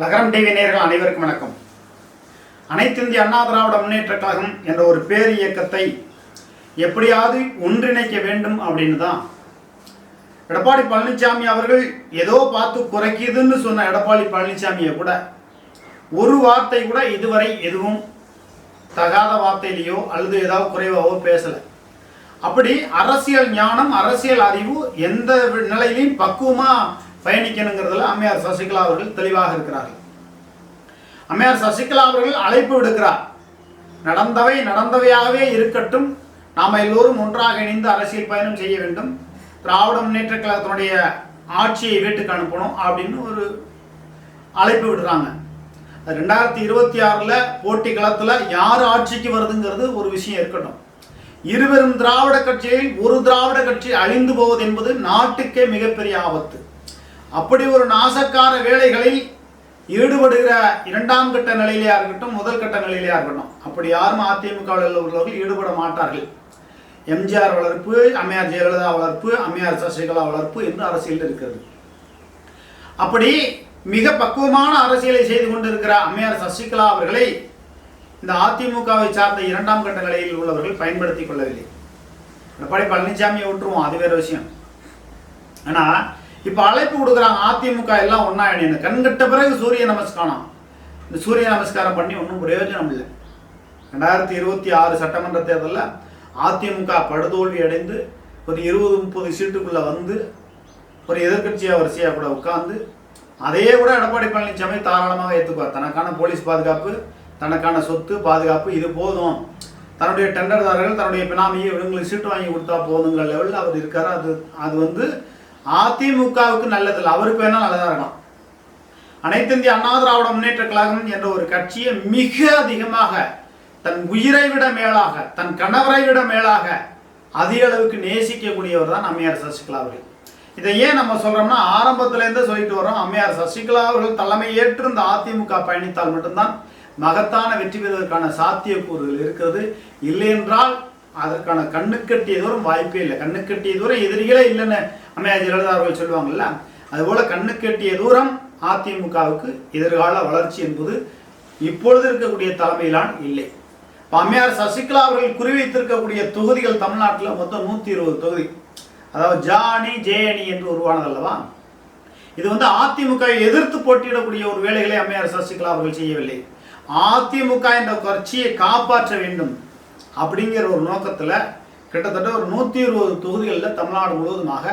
லகரம் டிவி நேர்கள் அனைவருக்கும் வணக்கம். அனைத்து இந்திய அண்ணா திராவிட முன்னேற்ற கழகம் என்ற ஒரு பேர் இயக்கத்தை எப்படியாவது ஒன்றிணைக்க வேண்டும் அப்படின்னு தான். எடப்பாடி பழனிசாமி அவர்கள் ஏதோ பார்த்து குறைக்குதுன்னு சொன்ன எடப்பாடி பழனிசாமியை கூட ஒரு வார்த்தை கூட இதுவரை எதுவும் தகாத வார்த்தையிலையோ அல்லது ஏதாவது குறைவாகவோ பேசலை. அப்படி அரசியல் ஞானம் அரசியல் அறிவு எந்த நிலையிலையும் பக்குவமாக பயணிக்கணுங்கிறதுல அம்மையார் சசிகலா அவர்கள் தெளிவாக இருக்கிறார்கள். அம்மையார் சசிகலா அவர்கள் அழைப்பு விடுக்கிறார். நடந்தவை நடந்தவையாகவே இருக்கட்டும். நாம் எல்லோரும் ஒன்றாக இணைந்து அரசியல் பயணம் செய்ய வேண்டும். திராவிட முன்னேற்ற கழகத்தினுடைய ஆட்சியை வீட்டுக்கு அனுப்பணும் அப்படின்னு ஒரு அழைப்பு விடுறாங்க. ரெண்டாயிரத்தி இருபத்தி ஆறில் போட்டி களத்தில் யார் ஆட்சிக்கு வருதுங்கிறது ஒரு விஷயம் இருக்கட்டும். இருவரும் திராவிட கட்சியில் ஒரு திராவிட கட்சி அழிந்து போவது என்பது நாட்டுக்கே மிகப்பெரிய ஆபத்து. அப்படி ஒரு நாசக்கார வேலைகளில் ஈடுபடுகிற இரண்டாம் கட்ட நிலையிலேயா இருக்கட்டும் முதல் கட்ட நிலையிலேயா இருக்கட்டும். அப்படி யாரும் அதிமுகவில் உள்ளவர்கள் ஈடுபட மாட்டார்கள். எம்ஜிஆர் வளர்ப்பு அம்மையார் ஜெயலலிதா வளர்ப்பு அம்மையார் சசிகலா வளர்ப்பு என்று அரசியல் இருக்கிறது. அப்படி மிக பக்குவமான அரசியலை செய்து கொண்டிருக்கிற அம்மையார் சசிகலா அவர்களை இந்த அதிமுகவை சார்ந்த இரண்டாம் கட்ட நிலையில் உள்ளவர்கள் பயன்படுத்திக் கொள்ளவில்லை. எடப்பாடி பழனிசாமியை விட்டுருவோம் அது வேறு விஷயம். ஆனால் இப்ப அழைப்பு கொடுக்குறாங்க அதிமுக எல்லாம் ஒன்னா இணையணும் கண்கட்ட பிறகு சூரிய நமஸ்காரம். இந்த சூரிய நமஸ்காரம் பண்ணி ஒன்றும் பிரயோஜனம் இல்லை. ரெண்டாயிரத்தி இருபத்தி ஆறு சட்டமன்ற தேர்தலில் அதிமுக படுதோல்வி அடைந்து ஒரு இருபது முப்பது சீட்டுக்குள்ள வந்து ஒரு எதிர்க்கட்சியாக வரிசையாக கூட உட்காந்து அதையே கூட எடப்பாடி பழனிசாமி தாராளமாக ஏற்றுக்குவார் தனக்கான போலீஸ் பாதுகாப்பு தனக்கான சொத்து பாதுகாப்பு இது போதும். தன்னுடைய டெண்டர்தாரர்கள் தன்னுடைய பினாமியை இவங்களுக்கு சீட்டு வாங்கி கொடுத்தா போதுங்கிற லெவலில் அவர் இருக்கார். அது அது வந்து அதிமுகவுக்கு நல்லதில்லை. அவருக்கு வேணால் நல்லதாக இருக்கலாம். அனைத்து இந்திய அண்ணா திராவிட முன்னேற்ற கழகம் என்ற ஒரு கட்சியை மிக அதிகமாக தன் உயிரை விட மேலாக தன் கணவரை விட மேலாக அதிக அளவுக்கு நேசிக்கக்கூடியவர் தான் அம்மையார் சசிகலா அவர்கள். இதை ஏன் நம்ம சொல்றோம்னா ஆரம்பத்திலேருந்து சொல்லிட்டு வரோம் அம்மையார் சசிகலா அவர்கள் தலைமை ஏற்று இந்த அதிமுக பயணித்தால் மட்டும்தான் மகத்தான வெற்றி பெறுவதற்கான சாத்தியக்கூறுகள் இருக்கிறது. இல்லை என்றால் அதற்கான கண்ணுக்கட்டிய தூரம் வாய்ப்பே இல்லை. கண்ணுக்கட்டிய தூரம் எதிரிகளே இல்லைன்னு அம்மையார் ஜெயலலிதா அவர்கள் சொல்லுவாங்கல்ல? அதுபோல் கண்ணுக்கெட்டிய தூரம் அதிமுகவுக்கு எதிர்கால வளர்ச்சி என்பது இப்பொழுது இருக்கக்கூடிய தலைமையிலான் இல்லை. இப்போ அம்மையார் சசிகலா அவர்கள் குறிவைத்திருக்கக்கூடிய தொகுதிகள் தமிழ்நாட்டில் மொத்தம் நூற்றி இருபது தொகுதி. அதாவது ஜா அணி அணி என்று உருவானது அல்லவா இது வந்து அதிமுக எதிர்த்து போட்டியிடக்கூடிய ஒரு வேலைகளை அம்மையார் சசிகலா அவர்கள் செய்யவில்லை. அதிமுக என்ற கட்சியை காப்பாற்ற வேண்டும் அப்படிங்கிற ஒரு நோக்கத்தில் கிட்டத்தட்ட ஒரு நூற்றி இருபது தொகுதிகளில் தமிழ்நாடு முழுவதுமாக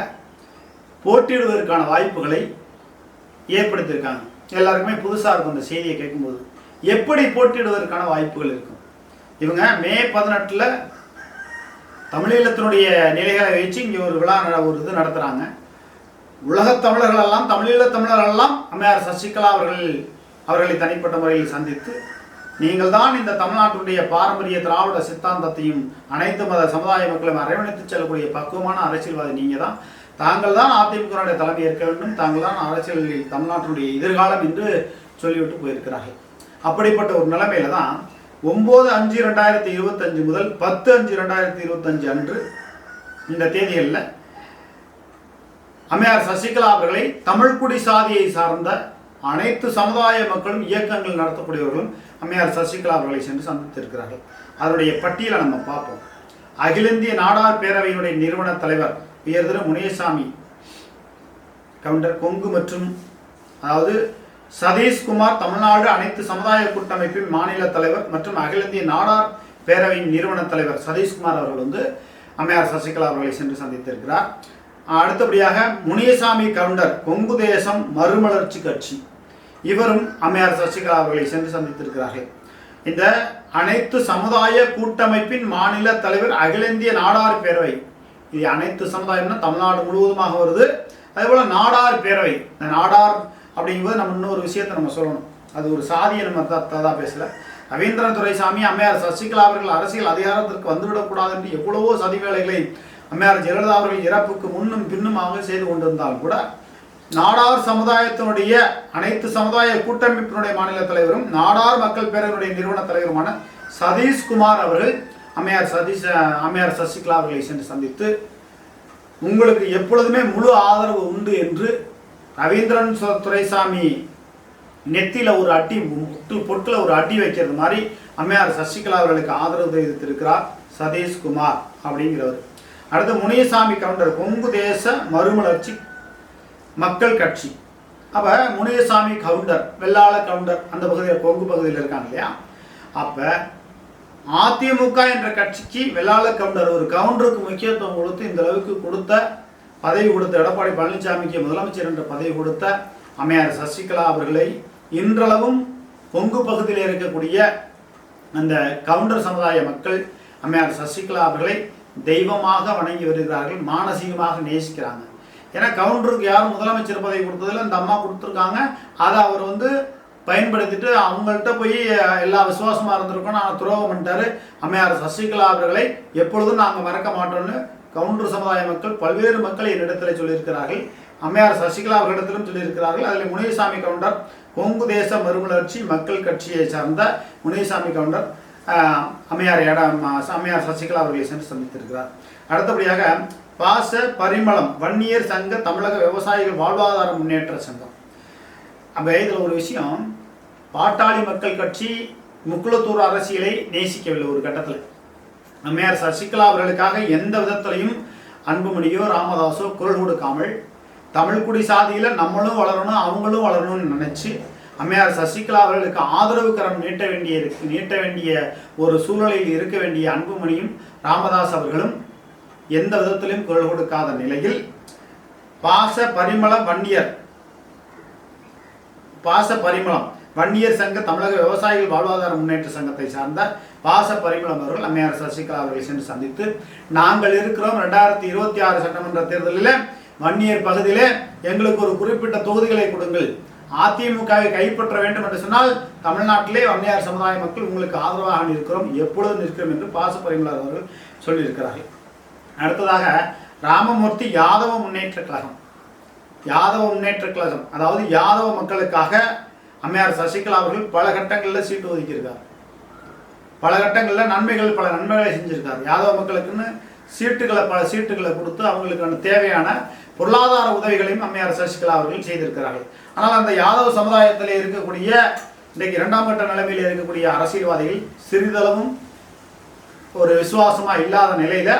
போட்டியிடுவதற்கான வாய்ப்புகளை ஏற்படுத்தியிருக்காங்க. எல்லாருக்குமே புதுசாக இருக்கும் இந்த செய்தியை கேட்கும்போது. எப்படி போட்டியிடுவதற்கான வாய்ப்புகள் இருக்கும்? இவங்க மே பதினெட்டில் தமிழீழத்தினுடைய நிலைகளை வச்சு இங்கே ஒரு விழா ஒரு இது நடத்துகிறாங்க உலகத் தமிழர்களெல்லாம் தமிழீழ தமிழர்கள் எல்லாம் அம்மையார் சசிகலா அவர்கள் அவர்களை தனிப்பட்ட முறையில் சந்தித்து நீங்கள் தான் இந்த தமிழ்நாட்டுடைய பாரம்பரிய திராவிட சித்தாந்தத்தையும் அனைத்து மத சமுதாய மக்களும் அரவணைத்து செல்லக்கூடிய பக்குவமான அரசியல்வாதி நீங்கள் தான் தாங்கள் தான் அதிமுகவுடைய தலைமை ஏற்க வேண்டும். தாங்கள் தான் அரசியலில் தமிழ்நாட்டினுடைய எதிர்காலம் என்று சொல்லிவிட்டு போயிருக்கிறார்கள். அப்படிப்பட்ட ஒரு நிலைமையில தான் ஒம்பது அஞ்சு ரெண்டாயிரத்தி இருபத்தஞ்சு முதல் பத்து அஞ்சு ரெண்டாயிரத்தி இருபத்தஞ்சு அன்று இந்த தேதிகளில் அம்மையார் சசிகலா அவர்களை தமிழ்குடி சாதியை சார்ந்த அனைத்து சமுதாய மக்களும் இயக்கங்கள் நடத்தக்கூடியவர்களும் அம்மையார் சசிகலா அவர்களை சென்று சந்தித்திருக்கிறார்கள். அதனுடைய பட்டியலை நம்ம பார்ப்போம். அகில இந்திய நாடார் பேரவையினுடைய நிறுவன தலைவர் உயர் முனியசாமி கவுண்டர் கொங்கு மற்றும் அதாவது சதீஷ்குமார் தமிழ்நாடு அனைத்து சமுதாய கூட்டமைப்பின் மாநில தலைவர் மற்றும் அகில இந்திய நாடார் பேரவையின் நிறுவன தலைவர் சதீஷ்குமார் அவர்கள் வந்து அம்மையார் சசிகலா அவர்களை சென்று சந்தித்திருக்கிறார். அடுத்தபடியாக முனியசாமி கவுண்டர் கொங்கு தேசம் மறுமலர்ச்சி கட்சி. இவரும் அம்மையார் சசிகலா அவர்களை சென்று சந்தித்திருக்கிறார்கள். இந்த அனைத்து சமுதாய கூட்டமைப்பின் மாநில தலைவர் அகில இந்திய நாடார் பேரவை இது அனைத்து சமுதாயம்னா தமிழ்நாடு முழுவதுமாக வருது. அதேபோல் நாடார் பேரவை. இந்த நாடார் அப்படிங்கும்போது நம்ம இன்னொரு விஷயத்தை நம்ம சொல்லணும். அது ஒரு சாதியை நம்ம தான் தான் பேசல. ரவீந்திரன் துரைசாமி அம்மையார் சசிகலா அவர்கள் அரசியல் அதிகாரத்திற்கு வந்துவிடக்கூடாது என்று எவ்வளவோ சதி வேலைகளை அம்மையார் ஜெயலலிதா அவர்கள் இறப்புக்கு முன்னும் பின்னுமாக செய்து கொண்டிருந்தால் கூட நாடார் சமுதாயத்தினுடைய அனைத்து சமுதாய கூட்டமைப்பினுடைய மாநில தலைவரும் நாடார் மக்கள் பேரவையினுடைய நிறுவன தலைவருமான சதீஷ்குமார் அவர்கள் அம்மையார் சதீஷ் அம்மையார் சசிகலா அவர்களை சென்று சந்தித்து உங்களுக்கு எப்பொழுதுமே முழு ஆதரவு உண்டு என்று ரவீந்திரன் துரைசாமி நெத்தியில் ஒரு அடி முட்டு பொட்டில் ஒரு அடி வைக்கிறது மாதிரி அம்மையார் சசிகலா அவர்களுக்கு ஆதரவு தெரிவித்திருக்கிறார் சதீஷ்குமார் அப்படிங்கிறவர். அடுத்து முனியசாமி கவுண்டர் கொங்கு தேச மறுமலர்ச்சி மக்கள் கட்சி. அப்போ முனியசாமி கவுண்டர் வெள்ளாள கவுண்டர் அந்த பகுதியில் கொங்கு பகுதியில் இருக்காங்க இல்லையா? அப்போ அதிமுக என்ற கட்சிக்கு வெள்ளாள கவுண்டர் ஒரு கவுண்டருக்கு முக்கியத்துவம் கொடுத்து இந்த அளவுக்கு கொடுத்த பதவி கொடுத்த எடப்பாடி பழனிசாமிக்கு முதலமைச்சர் என்ற பதவி கொடுத்த அம்மையார் சசிகலா அவர்களை இன்றளவும் கொங்கு பகுதியில் இருக்கக்கூடிய அந்த கவுண்டர் சமுதாய மக்கள் அம்மையார் சசிகலா அவர்களை தெய்வமாக வணங்கி வருகிறார்கள் மானசீகமாக நேசிக்கிறாங்க. ஏன்னா கவுண்டருக்கு யாரும் முதலமைச்சர் பதவி கொடுத்ததில்ல இந்த அம்மா கொடுத்துருக்காங்க. அதை அவர் வந்து பயன்படுத்திட்டு அவங்கள்ட்ட போய் எல்லா விசுவாசமா இருந்திருக்கோம் நான் துரோகம் பண்ணிட்டாரு அம்மையார் சசிகலா அவர்களை. எப்பொழுதும் நாங்கள் மறக்க மாட்டோம்னு கவுண்டர் சமுதாய மக்கள் பல்வேறு மக்கள் என்னிடத்தில் சொல்லியிருக்கிறார்கள். அம்மையார் சசிகலா அவர்களிடத்திலும் சொல்லியிருக்கிறார்கள். அதில் முனியசாமி கவுண்டர் கொங்கு தேச மறுமலர்ச்சி மக்கள் கட்சியை சார்ந்த முனியசாமி கவுண்டர் அம்மையார் இடம் அம்மையார் சசிகலா அவர்களை சென்று சந்தித்திருக்கிறார். அடுத்தபடியாக பாச பரிமளம் வன்னியர் சங்க தமிழக விவசாயிகள் வாழ்வாதார முன்னேற்ற சங்கம். அப்போ இதில் ஒரு விஷயம் பாட்டாளி மக்கள் கட்சி முக்குளத்தூர் அரசியலை நேசிக்கவில்லை ஒரு கட்டத்தில். அம்மையார் சசிகலா அவர்களுக்காக எந்த விதத்திலையும் அன்புமணியோ ராமதாஸோ குரல் கொடுக்காமல் தமிழ்குடி சாதியில் நம்மளும் வளரணும் அவங்களும் வளரணும்னு நினச்சி அம்மையார் சசிகலா அவர்களுக்கு ஆதரவு கரம் நீட்ட வேண்டிய நீட்ட வேண்டிய ஒரு சூழலில் இருக்க வேண்டிய அன்புமணியும் ராமதாஸ் அவர்களும் எந்த விதத்திலும் குரல் கொடுக்காத நிலையில் பாச பரிமள வன்னியர் பாச பரிமளம் வன்னியர் சங்க தமிழக விவசாயிகள் வாழ்வாதார முன்னேற்ற சங்கத்தை சார்ந்த பாச பரிமளம் அவர்கள் அம்மையார் சசிகலா அவர்களை சென்று சந்தித்து நாங்கள் இருக்கிறோம் ரெண்டாயிரத்தி இருபத்தி ஆறு சட்டமன்ற தேர்தலில் வன்னியர் பகுதியிலே எங்களுக்கு ஒரு குறிப்பிட்ட தொகுதிகளை கொடுங்கள். அதிமுகவை கைப்பற்ற வேண்டும் என்று சொன்னால் தமிழ்நாட்டிலே வன்னியார் சமுதாய மக்கள் உங்களுக்கு ஆதரவாக இருக்கிறோம் எப்பொழுதும் நிற்கிறோம்? என்று பாச பரிமளர் அவர்கள் சொல்லியிருக்கிறார்கள். அடுத்ததாக ராமமூர்த்தி யாதவ முன்னேற்ற கழகம். யாதவ முன்னேற்ற கழகம் அதாவது யாதவ மக்களுக்காக அம்மையார் சசிகலா அவர்கள் பல கட்டங்களில் சீட்டு ஒதுக்கியிருக்கார். பல கட்டங்களில் நன்மைகள் பல நன்மைகளை செஞ்சுருக்கார். யாதவ மக்களுக்குன்னு சீட்டுகளை பல சீட்டுகளை கொடுத்து அவங்களுக்கான தேவையான பொருளாதார உதவிகளையும் அம்மையார் சசிகலா அவர்கள் செய்திருக்கிறார்கள். ஆனால் அந்த யாதவ சமுதாயத்தில் இருக்கக்கூடிய இன்றைக்கு இரண்டாம் கட்ட நிலைமையில் இருக்கக்கூடிய அரசியல்வாதிகள் சிறிதளவும் ஒரு விசுவாசமாக இல்லாத நிலையில்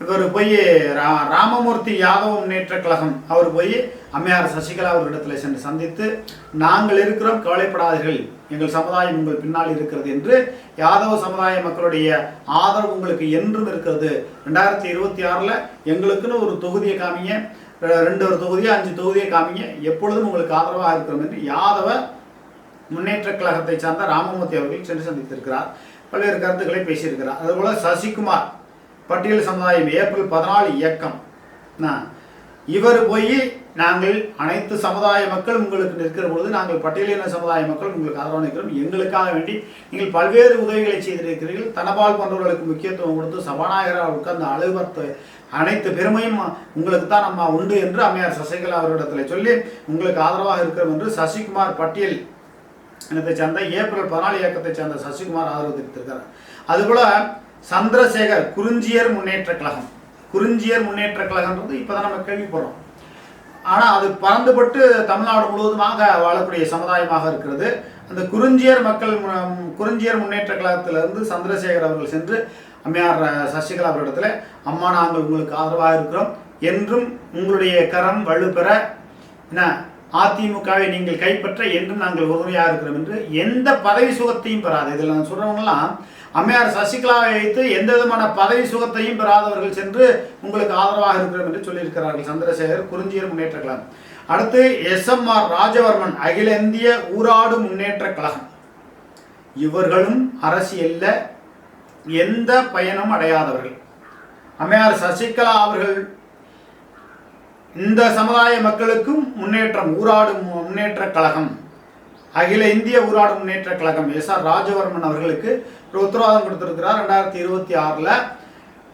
இவர் போய் ரா- ராமமூர்த்தி யாதவ முன்னேற்ற கழகம் அவர் போய் அம்மையார் சசிகலா அவர்களிடத்தில் சென்று சந்தித்து நாங்கள் இருக்கிறோம் கவலைப்படாதீர்கள். எங்கள் சமுதாயம் உங்கள் பின்னால் இருக்கிறது என்று யாதவ சமுதாய மக்களுடைய ஆதரவு உங்களுக்கு என்றும் இருக்கிறது. ரெண்டாயிரத்தி இருபத்தி ஆறில் எங்களுக்குன்னு ஒரு தொகுதியை காமிங்க. ரெண்டு ஒரு தொகுதியை அஞ்சு தொகுதியை காமிங்க. எப்பொழுதும் உங்களுக்கு ஆதரவாக இருக்கிறோம் என்று யாதவ முன்னேற்ற கழகத்தை சார்ந்த ராமமூர்த்தி அவர்கள் சென்று சந்தித்திருக்கிறார். பல்வேறு கருத்துக்களை பேசியிருக்கிறார். அதுபோல் சசிகுமார் பட்டியல் சமுதாயம் ஏப்ரல் பதினாலு இயக்கம். இவர் போய் நாங்கள் அனைத்து சமுதாய மக்கள் உங்களுக்கு நிற்கிற பொழுது நாங்கள் பட்டியலின சமுதாய மக்கள் உங்களுக்கு ஆதரவாக நிற்கிறோம். எங்களுக்காக வேண்டி நீங்கள் பல்வேறு உதவிகளை செய்திருக்கிறீர்கள். தனபால் போன்றவர்களுக்கு முக்கியத்துவம் கொடுத்து சபாநாயகராக உட்கார்ந்து அலுவலகத்தை அனைத்து பெருமையும் உங்களுக்கு தான் நம்ம உண்டு என்று அம்மையார் சசிகலா அவர்களிடத்தில் சொல்லி உங்களுக்கு ஆதரவாக இருக்கிறோம் என்று சசிகுமார் பட்டியல் இனத்தை சேர்ந்த ஏப்ரல் பதினாலு இயக்கத்தை சேர்ந்த சசிகுமார் ஆதரவு தெரிவித்திருக்கிறார். அதுபோல சந்திரசேகர் குறிஞ்சியர் முன்னேற்ற கழகம். குறிஞ்சியர் முன்னேற்ற கழகம்ன்றது இப்போதான் நம்ம கேள்விப்படுறோம். ஆனால் அது பறந்துபட்டு தமிழ்நாடு முழுவதுமாக வாழக்கூடிய சமுதாயமாக இருக்கிறது. அந்த குறிஞ்சியர் மக்கள் குறிஞ்சியர் முன்னேற்ற கழகத்திலிருந்து சந்திரசேகர் அவர்கள் சென்று அம்மையார் சசிகலா அவரிடத்தில் அம்மா நாங்கள் உங்களுக்கு ஆதரவாக இருக்கிறோம். என்றும் உங்களுடைய கரம் வலுப்பெற என்ன அதிமுகவை நீங்கள் கைப்பற்ற என்றும் நாங்கள் உறுதியாக இருக்கிறோம் என்று எந்த பதவி சுகத்தையும் பெறாது. இதில் நான் சொல்கிறவங்கலாம் அம்மையார் சசிகலாவை வைத்து எந்த விதமான பதவி சுகத்தையும் பெறாதவர்கள் சென்று உங்களுக்கு ஆதரவாக இருக்கிறோம் என்று சொல்லியிருக்கிறார்கள். சந்திரசேகர் குறிஞ்சியர் முன்னேற்ற கழகம். அடுத்து எஸ் எம்ஆர் ராஜவர்மன் அகில இந்திய ஊராடு முன்னேற்ற கழகம். இவர்களும் அரசியல்ல எந்த பயனும் அடையாதவர்கள். அம்மையார் சசிகலா அவர்கள் இந்த சமுதாய மக்களுக்கும் முன்னேற்றம் ஊராடு மு- முன்னேற்ற கழகம். அகில இந்திய ஊராடு முன்னேற்ற கழகம். எஸ் ஆர் ராஜவர்மன் அவர்களுக்கு உத்தரவாதம் கொடுத்துருக்கிறார். ரெண்டாயிரத்தி இருபத்தி ஆறில்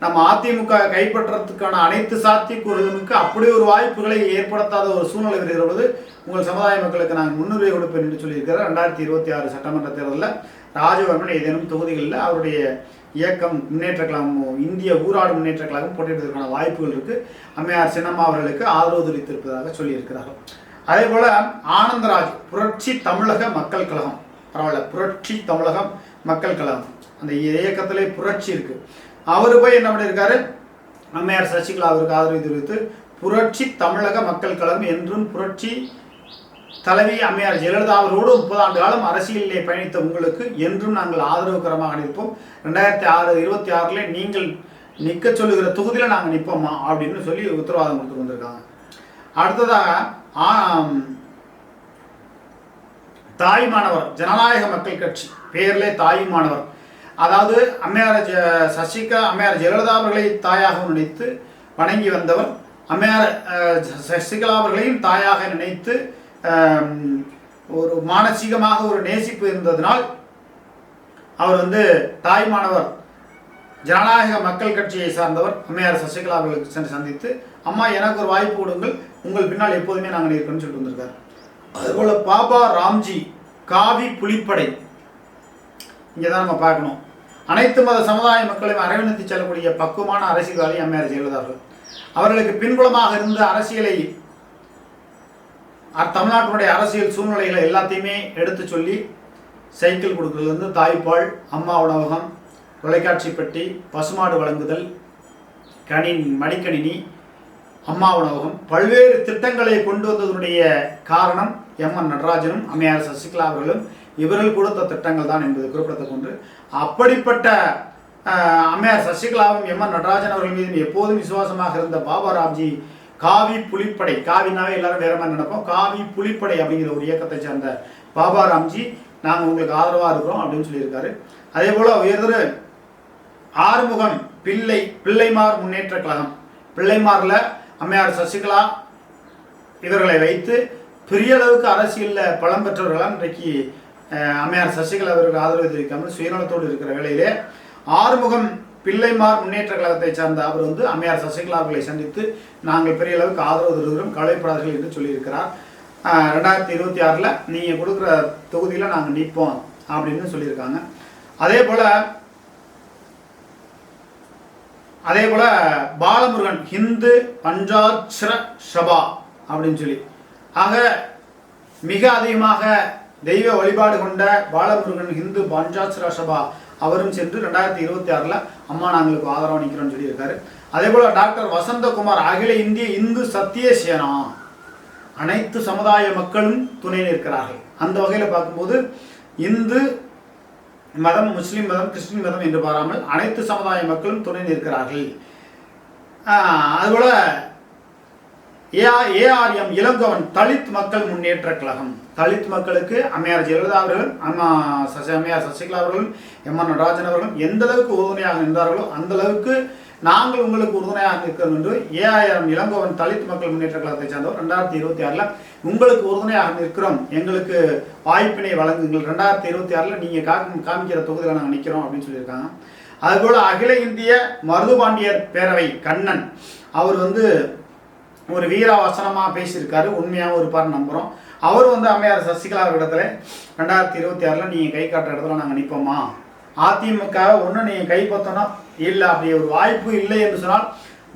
நம்ம அதிமுக கைப்பற்றுறதுக்கான அனைத்து சாத்தியக்கூறுகளுக்கு அப்படி ஒரு வாய்ப்புகளை ஏற்படுத்தாத ஒரு சூழ்நிலை வருகிற பொழுது உங்கள் சமுதாய மக்களுக்கு நாங்கள் முன்னுரிமை கொடுப்பேன் என்று சொல்லியிருக்கிறார். ரெண்டாயிரத்தி இருபத்தி ஆறு சட்டமன்ற தேர்தலில் ராஜவர்மன் ஏதேனும் தொகுதிகளில் அவருடைய இயக்கம் முன்னேற்ற கழகம் இந்திய ஊராடு முன்னேற்ற கழகம் போட்டியிடுவதற்கான வாய்ப்புகள் இருக்குது அம்மையார் சின்னம்மா அவர்களுக்கு ஆதரவு தெரிவித்திருப்பதாக சொல்லியிருக்கிறார்கள் அதே போல் ஆனந்தராஜ் புரட்சி தமிழக மக்கள் கழகம். பரவாயில்ல புரட்சி தமிழகம் மக்கள் கலாம். அந்த இயக்கத்திலே புரட்சி இருக்குது அவர் போய் என்ன பண்ணியிருக்காரு அம்மையார் சசிகலா அவருக்கு ஆதரவு தெரிவித்து புரட்சி தமிழக மக்கள் கழகம் என்றும் புரட்சி தலைவி அம்மையார் ஜெயலலிதா அவரோடு முப்பது ஆண்டு காலம் அரசியலிலே பயணித்த உங்களுக்கு என்றும் நாங்கள் ஆதரவுகரமாக நிற்போம். ரெண்டாயிரத்தி ஆறு இருபத்தி ஆறில் நீங்கள் நிற்க சொல்லுகிற தொகுதியில் நாங்கள் நிற்போமா அப்படின்னு சொல்லி உத்தரவாதம் கொடுத்து வந்திருக்காங்க. அடுத்ததாக தாய் மாணவர் ஜனநாயக மக்கள் கட்சி. பெயர்லே தாயுமானவர். அதாவது அம்மையார் ஜ- சசிகா அம்மையார் ஜெயலலிதா அவர்களை தாயாக நினைத்து வணங்கி வந்தவர். அம்மையார் சசிகலா அவர்களையும் தாயாக நினைத்து ஒரு மானசீகமாக ஒரு நேசிப்பு இருந்ததனால் அவர் வந்து தாய்மானவர் ஜனநாயக மக்கள் கட்சியை சார்ந்தவர். அம்மையார் சசிகலா அவர்களுக்கு சென்று சந்தித்து அம்மா எனக்கு ஒரு வாய்ப்பு கொடுங்கள். உங்கள் பின்னால் எப்போதுமே நாங்கள் இருக்கணும்னு சொல்லிட்டு வந்திருக்காரு. அதுபோல் பாபா ராம்ஜி காவி புலிப்படை. இங்கே தான் நம்ம பார்க்கணும். அனைத்து மத சமுதாய மக்களையும் அரவணைத்து செல்லக்கூடிய பக்குவமான அரசியல்வாதி எம்ஏஆர் ஜெயலலிதாவர்கள் அவர்களுக்கு பின்புலமாக இருந்து அரசியலை தமிழ்நாட்டினுடைய அரசியல் சூழ்நிலைகளை எல்லாத்தையுமே எடுத்து சொல்லி சைக்கிள் கொடுக்குறதுலேருந்து தாய்ப்பால் அம்மா உணவகம் தொலைக்காட்சி பெட்டி பசுமாடு வழங்குதல் கணினி மடிக்கணினி அம்மா உணவகம் பல்வேறு திட்டங்களை கொண்டு வந்ததனுடைய காரணம் எம் என் நடராஜனும் அம்மையார் சசிகலா அவர்களும் இவர்கள் கொடுத்த திட்டங்கள் தான் என்பது குறிப்பிடத்தக்க ஒன்று. அப்படிப்பட்ட அம்மையார் சசிகலாவும் எம் ஆர் நடராஜன் அவர்கள் மீது எப்போதும் விசுவாசமாக இருந்த பாபா ராம்ஜி காவி புலிப்படை காவினாவே எல்லாரும் வேற மாதிரி நினைப்போம். காவி புலிப்படை அப்படிங்கிற ஒரு இயக்கத்தை சேர்ந்த பாபா ராம்ஜி நாங்கள் உங்களுக்கு ஆதரவாக இருக்கிறோம் அப்படின்னு சொல்லியிருக்காரு. அதே போல் உயர்திரு ஆறுமுகம் பிள்ளை பிள்ளைமார் முன்னேற்ற கழகம். பிள்ளைமாரில் அம்மையார் சசிகலா இவர்களை வைத்து பெரிய அளவுக்கு அரசியலில் பலம் பெற்றவர்களால் இன்றைக்கு அம்மையார் சசிகலா அவர்கள் ஆதரவு தெரிவிக்காமல் சுயநலத்தோடு இருக்கிற வேளையிலே ஆறுமுகம் பிள்ளைமார் முன்னேற்ற கழகத்தை சார்ந்த அவர் வந்து அம்மையார் சசிகலா அவர்களை சந்தித்து நாங்கள் பெரிய அளவுக்கு ஆதரவு தருகிறோம் கவலைப்படாதீர்கள் என்று சொல்லியிருக்கிறார். ரெண்டாயிரத்தி இருபத்தி ஆறில் நீங்கள் கொடுக்குற தொகுதியில் நாங்கள் நிற்போம் அப்படின்னு சொல்லியிருக்காங்க. அதே போல் அதே போல் பாலமுருகன் ஹிந்து பஞ்சாட்சர சபா அப்படின்னு சொல்லி. ஆக மிக அதிகமாக தெய்வ வழிபாடு கொண்ட பாலமுருகன் ஹிந்து பஞ்சாட்சர சபா அவரும் சென்று ரெண்டாயிரத்தி இருபத்தி ஆறில் அம்மா நாங்களுக்கு ஆதரவு நிற்கிறோம்னு சொல்லியிருக்காரு. அதே போல் டாக்டர் வசந்தகுமார் அகில இந்திய இந்து சத்திய சேனா அனைத்து சமுதாய மக்களும் துணை நிற்கிறார்கள். அந்த வகையில் பார்க்கும்போது இந்து மதம் முஸ்லீம் மதம் கிறிஸ்டின் மதம் என்று பாராமல் அனைத்து சமுதாய மக்களும் துணை நிற்கிறார்கள். அதுபோல் ஏஆர்எம் இளங்கவன் தலித் மக்கள் முன்னேற்ற கழகம். தலித் மக்களுக்கு அம்மையார் ஜெயலலிதா அவர்களும் அம்மா சசி அம்மையார் சசிகலா அவர்களும் எம் என் நடராஜன் அவர்களும் எந்த அளவுக்கு உறுதுணையாக இருந்தார்களோ அந்த அளவுக்கு நாங்கள் உங்களுக்கு உறுதுணையாக இருக்கிறோம் என்று ஏஆர்எம் இளங்கோவன் தலித் மக்கள் முன்னேற்ற கழகத்தை சேர்ந்தவர் ரெண்டாயிரத்தி இருபத்தி ஆறில் உங்களுக்கு உறுதுணையாக நிற்கிறோம். எங்களுக்கு வாய்ப்பினை வழங்குங்கள். ரெண்டாயிரத்தி இருபத்தி ஆறில் நீங்கள் காமி காமிக்கிற தொகுதியில் நாங்கள் நிற்கிறோம் அப்படின்னு சொல்லியிருக்காங்க. அதுபோல் அகில இந்திய மருதுபாண்டியர் பேரவை கண்ணன் அவர் வந்து ஒரு வீர வசனமாக பேசியிருக்காரு. உண்மையாகவும் இருப்பார் நம்புகிறோம் அவர் வந்து அம்மையார் சசிகலா இடத்துல ரெண்டாயிரத்தி இருபத்தி ஆறில் நீங்கள் கை காட்டுற இடத்துல நாங்கள் நிற்போமா அதிமுக ஒன்று நீங்கள் கைப்பற்றணும் இல்லை அப்படி ஒரு வாய்ப்பு இல்லை என்று சொன்னால்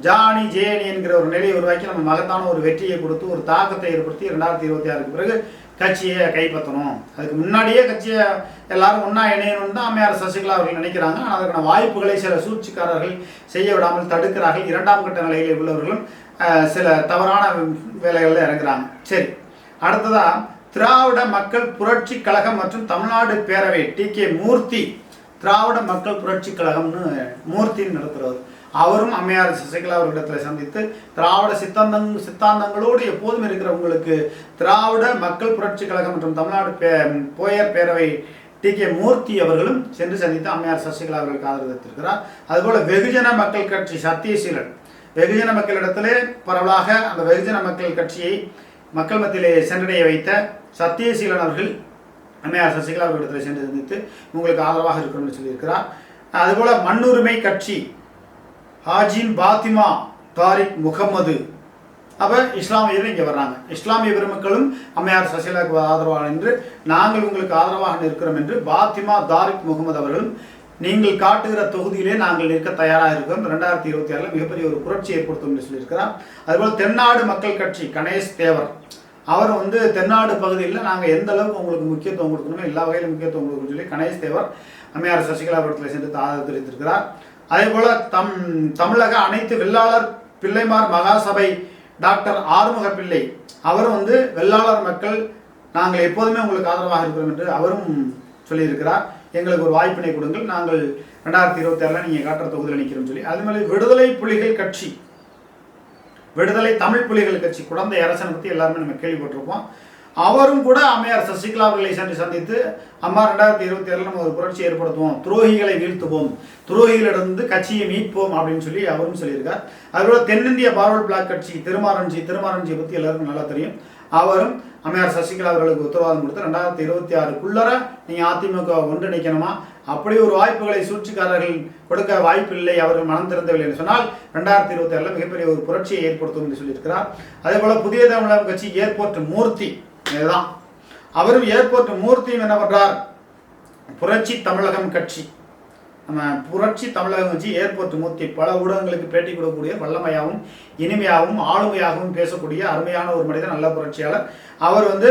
ஜானி ஜேனி என்கிற ஒரு நிலையை உருவாக்கி நம்ம மகத்தான ஒரு வெற்றியை கொடுத்து ஒரு தாக்கத்தை ஏற்படுத்தி ரெண்டாயிரத்தி இருபத்தி ஆறுக்கு பிறகு கட்சியை கைப்பற்றணும் அதுக்கு முன்னாடியே கட்சியை எல்லாரும் ஒன்றா இணையணும்னு தான் அம்மையார் சசிகலா அவர்கள் நினைக்கிறாங்க. ஆனால் அதற்கான வாய்ப்புகளை சில சூழ்ச்சிக்காரர்கள் செய்ய விடாமல் தடுக்கிறார்கள். இரண்டாம் கட்ட நிலையில் உள்ளவர்களும் சில தவறான வேலைகளில் இறங்குறாங்க. சரி அடுத்ததாக திராவிட மக்கள் புரட்சி கழகம் மற்றும் தமிழ்நாடு பேரவை டி. கே. மூர்த்தி. திராவிட மக்கள் புரட்சி கழகம்னு மூர்த்தின்னு நடத்துறவர். அவரும் அம்மையார் சசிகலா அவர்களிடத்தில் சந்தித்து திராவிட சித்தாந்தங் சித்தாந்தங்களோடு எப்போதும் இருக்கிறவங்களுக்கு திராவிட மக்கள் புரட்சி கழகம் மற்றும் தமிழ்நாடு பே போயர் பேரவை டி. கே. மூர்த்தி அவர்களும் சென்று சந்தித்து அம்மையார் சசிகலா அவர்களுக்கு ஆதரவு தெரிவித்திருக்கிறார். அதுபோல் வெகுஜன மக்கள் கட்சி சத்தியசீலன் வெகுஜன மக்களிடத்திலே பரவலாக அந்த வெகுஜன மக்கள் கட்சியை மக்கள் மத்தியிலே சென்றடைய வைத்த சத்தியசீலன் அவர்கள் அம்மையார் சசிகலா அவர்களிடத்தில் சென்று சந்தித்து உங்களுக்கு ஆதரவாக இருக்கணும்னு சொல்லியிருக்கிறார். அதுபோல மண்ணுரிமை கட்சி ஹாஜின் பாத்திமா தாரிக் முகம்மது. அப்போ இஸ்லாமியர்கள் இங்கே வர்றாங்க. இஸ்லாமிய பெருமக்களும் அம்மையார் சசிகலாவுக்கு ஆதரவாக என்று நாங்கள் உங்களுக்கு ஆதரவாக நிற்கிறோம் என்று பாத்திமா தாரிக் முகமது அவர்களும் நீங்கள் காட்டுகிற தொகுதியிலே நாங்கள் நிற்க தயாராக இருக்கிறோம். ரெண்டாயிரத்தி இருபத்தி ஆறில் மிகப்பெரிய ஒரு புரட்சி ஏற்படுத்தும் என்று சொல்லியிருக்கிறார். அதுபோல் தென்னாடு மக்கள் கட்சி கணேஷ் தேவர் அவர் வந்து தென்னாடு பகுதியில் நாங்கள் எந்த அளவுக்கு உங்களுக்கு முக்கியத்துவம் கொடுக்கணுமோ எல்லா வகையிலும் முக்கியத்துவம் கொடுக்கணும்னு சொல்லி கணேஷ் தேவர் அம்மையார் சசிகலா படத்தில் சென்று ஆதரவு தெரிவித்திருக்கிறார். அதே போல் தம் தமிழக அனைத்து வெள்ளாளர் பிள்ளைமார் மகாசபை டாக்டர் ஆறுமுக பிள்ளை அவரும் வந்து வெள்ளாளர் மக்கள் நாங்கள் எப்போதுமே உங்களுக்கு ஆதரவாக இருக்கிறோம் என்று அவரும் சொல்லியிருக்கிறார். எங்களுக்கு ஒரு வாய்ப்பினை கொடுங்கள். நாங்கள் ரெண்டாயிரத்தி இருபத்தி ஆறில் நீங்கள் காட்டுற தொகுதியில் நிற்கிறோம் சொல்லி. அது மாதிரி விடுதலை புலிகள் கட்சி விடுதலை தமிழ் புலிகள் கட்சி குழந்தை அரசனை பற்றி எல்லாருமே நம்ம கேள்விப்பட்டிருப்போம். அவரும் கூட அம்மையார் சசிகலா அவர்களை சென்று சந்தித்து அம்மா ரெண்டாயிரத்தி இருபத்தி ஏழில் நம்ம ஒரு புரட்சி ஏற்படுத்துவோம். துரோகிகளை வீழ்த்துவோம். துரோகிகளிடந்து கட்சியை மீட்போம் அப்படின்னு சொல்லி அவரும் சொல்லியிருக்கார். அதுபோல் தென்னிந்திய பார்வல் பிளாக் கட்சி திருமாரஞ்சி திருமாரஞ்சியை பற்றி எல்லாருக்கும் நல்லா தெரியும். அவரும் அம்மையார் சசிகலா அவர்களுக்கு உத்தரவாதம் கொடுத்து ரெண்டாயிரத்தி இருபத்தி ஆறுக்குள்ளர நீங்கள் அதிமுக ஒன்றிணைக்கணுமா? அப்படி ஒரு வாய்ப்புகளை சூழ்ச்சிக்காரர்கள் கொடுக்க வாய்ப்பில்லை அவர்கள் மனம் திறந்தவில்லை என்று சொன்னால் ரெண்டாயிரத்தி இருபத்தி ஆறில் மிகப்பெரிய ஒரு புரட்சியை ஏற்படுத்தும் என்று சொல்லியிருக்கிறார். அதே போல புதிய தமிழகம் கட்சி ஏர்போர்ட் மூர்த்தி இதுதான். அவரும் ஏர்போர்ட் மூர்த்தியும் என்ன பண்றார்? புரட்சி தமிழகம் கட்சி. நம்ம புரட்சி தமிழகம் கட்சி ஏர்போர்ட் மூர்த்தி பல ஊடகங்களுக்கு பேட்டி கொடுக்கக்கூடிய வல்லமையாகவும் இனிமையாகவும் ஆளுமையாகவும் பேசக்கூடிய அருமையான ஒரு மனிதர் நல்ல புரட்சியாளர். அவர் வந்து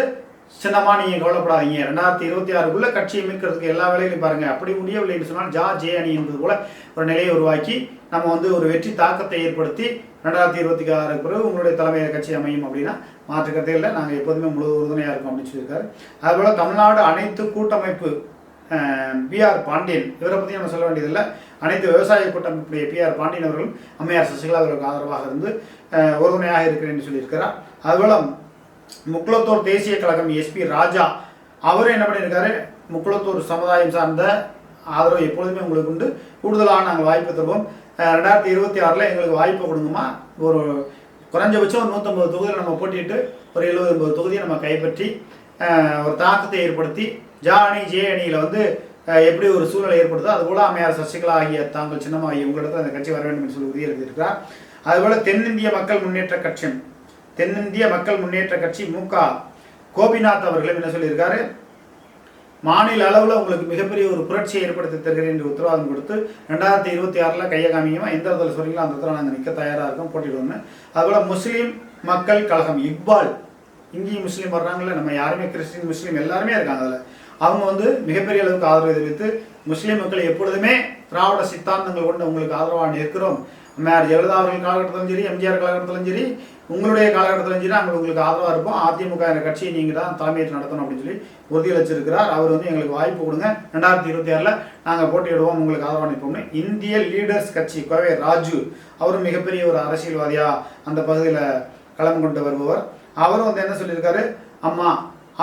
சின்னமா நீங்க கவலைப்படாதீங்க. ரெண்டாயிரத்தி இருபத்தி ஆறுக்குள்ள கட்சியை மீட்கிறதுக்கு எல்லா வேலைகளையும் பாருங்க. அப்படி முடியவில்லைன்னு சொன்னால் ஜா ஜே அணி என்பது போல ஒரு நிலையை உருவாக்கி நம்ம வந்து ஒரு வெற்றி தாக்கத்தை ஏற்படுத்தி ரெண்டாயிரத்தி இருபத்தி ஆறுக்கு பிறகு உங்களுடைய தலைமையில் கட்சி அமையும் அப்படின்னா மாற்றுக்கிறதே இல்லை. நாங்கள் எப்போதுமே முழு உறுதுணையாக இருக்கோம் அப்படின்னு சொல்லியிருக்காரு. அதுபோல் தமிழ்நாடு அனைத்து கூட்டமைப்பு பிஆர் பாண்டியன். இவரை பற்றி நம்ம சொல்ல வேண்டியதில்லை. அனைத்து விவசாய கூட்டமைப்புடைய பிஆர் பாண்டியன் அவர்களும் அம்மையார் சசிகலா அவர்களுக்கு ஆதரவாக இருந்து அஹ், இருக்கிறேன் என்று சொல்லியிருக்கிறார். அதுபோல் முக்குளத்தூர் தேசிய கழகம் எஸ்பி ராஜா அவரும் என்ன பண்ணியிருக்காரு? முக்குளத்தூர் சமுதாயம் சார்ந்த ஆதரவு எப்பொழுதுமே உங்களுக்கு உண்டு. கூடுதலாக நாங்கள் வாய்ப்பு தருவோம். ரெண்டாயிரத்தி இருபத்தி ஆறில் எங்களுக்கு வாய்ப்பு கொடுங்கம்மா. ஒரு குறைஞ்சபட்சம் ஒரு நூற்றம்பது தொகுதியில் நம்ம போட்டிட்டு ஒரு எழுபது எண்பது தொகுதியை நம்ம கைப்பற்றி ஒரு தாக்கத்தை ஏற்படுத்தி ஜா அணி ஜே அணியில் வந்து எப்படி ஒரு சூழ்நிலை ஏற்படுதோ அதுபோல் அம்மையார் சசிகலா ஆகிய தாங்கள் சின்னமாகி உங்களிடத்தில் அந்த கட்சி வர வேண்டும் என்று சொல்லி உறுதியளித்திருக்கிறார் அதுபோல் தென்னிந்திய மக்கள் முன்னேற்ற கட்சி தென்னிந்திய மக்கள் முன்னேற்ற கட்சி முக கோபிநாத் அவர்களும் என்ன சொல்லியிருக்காரு? மாநில அளவில் உங்களுக்கு மிகப்பெரிய ஒரு புரட்சியை ஏற்படுத்தி தருகிறேன் என்று உத்தரவாதம் கொடுத்து ரெண்டாயிரத்தி இருபத்தி ஆறில் கையை காமிக்கமா எந்த இடத்துல சொல்றீங்களோ அந்த இடத்துல நாங்கள் நிற்க தயாராக இருக்கோம் போட்டிடுவோம்னு அதுபோல் முஸ்லீம் மக்கள் கழகம் இக்பால். இங்கேயும் முஸ்லீம் வர்றாங்களே நம்ம யாருமே கிறிஸ்டின் முஸ்லீம் எல்லாருமே இருக்காங்க அதில். அவங்க வந்து மிகப்பெரிய அளவுக்கு ஆதரவு தெரிவித்து முஸ்லீம் மக்கள் எப்பொழுதுமே திராவிட சித்தாந்தங்கள் கொண்டு உங்களுக்கு ஆதரவாக நிற்கிறோம். அம்மையார் ஜெயலலிதா அவர்கள் காலகட்டத்திலும் சரி எம்ஜிஆர் காலகட்டத்திலும் சரி உங்களுடைய காலகட்டத்திலும் சரி நாங்கள் உங்களுக்கு ஆதரவாக இருப்போம். அதிமுக என்ற கட்சியை நீங்கள் தான் தலைமையேற்று நடத்தணும் அப்படின்னு சொல்லி உறுதியளிச்சிருக்கிறார். அவர் வந்து எங்களுக்கு வாய்ப்பு கொடுங்க. ரெண்டாயிரத்தி இருபத்தி ஆறில் நாங்கள் போட்டியிடுவோம் உங்களுக்கு ஆதரவாக நிற்போம்னு. இந்திய லீடர்ஸ் கட்சி கோவை ராஜு அவரும் மிகப்பெரிய ஒரு அரசியல்வாதியாக அந்த பகுதியில் களம் கொண்டு வருபவர். அவரும் வந்து என்ன சொல்லியிருக்காரு? அம்மா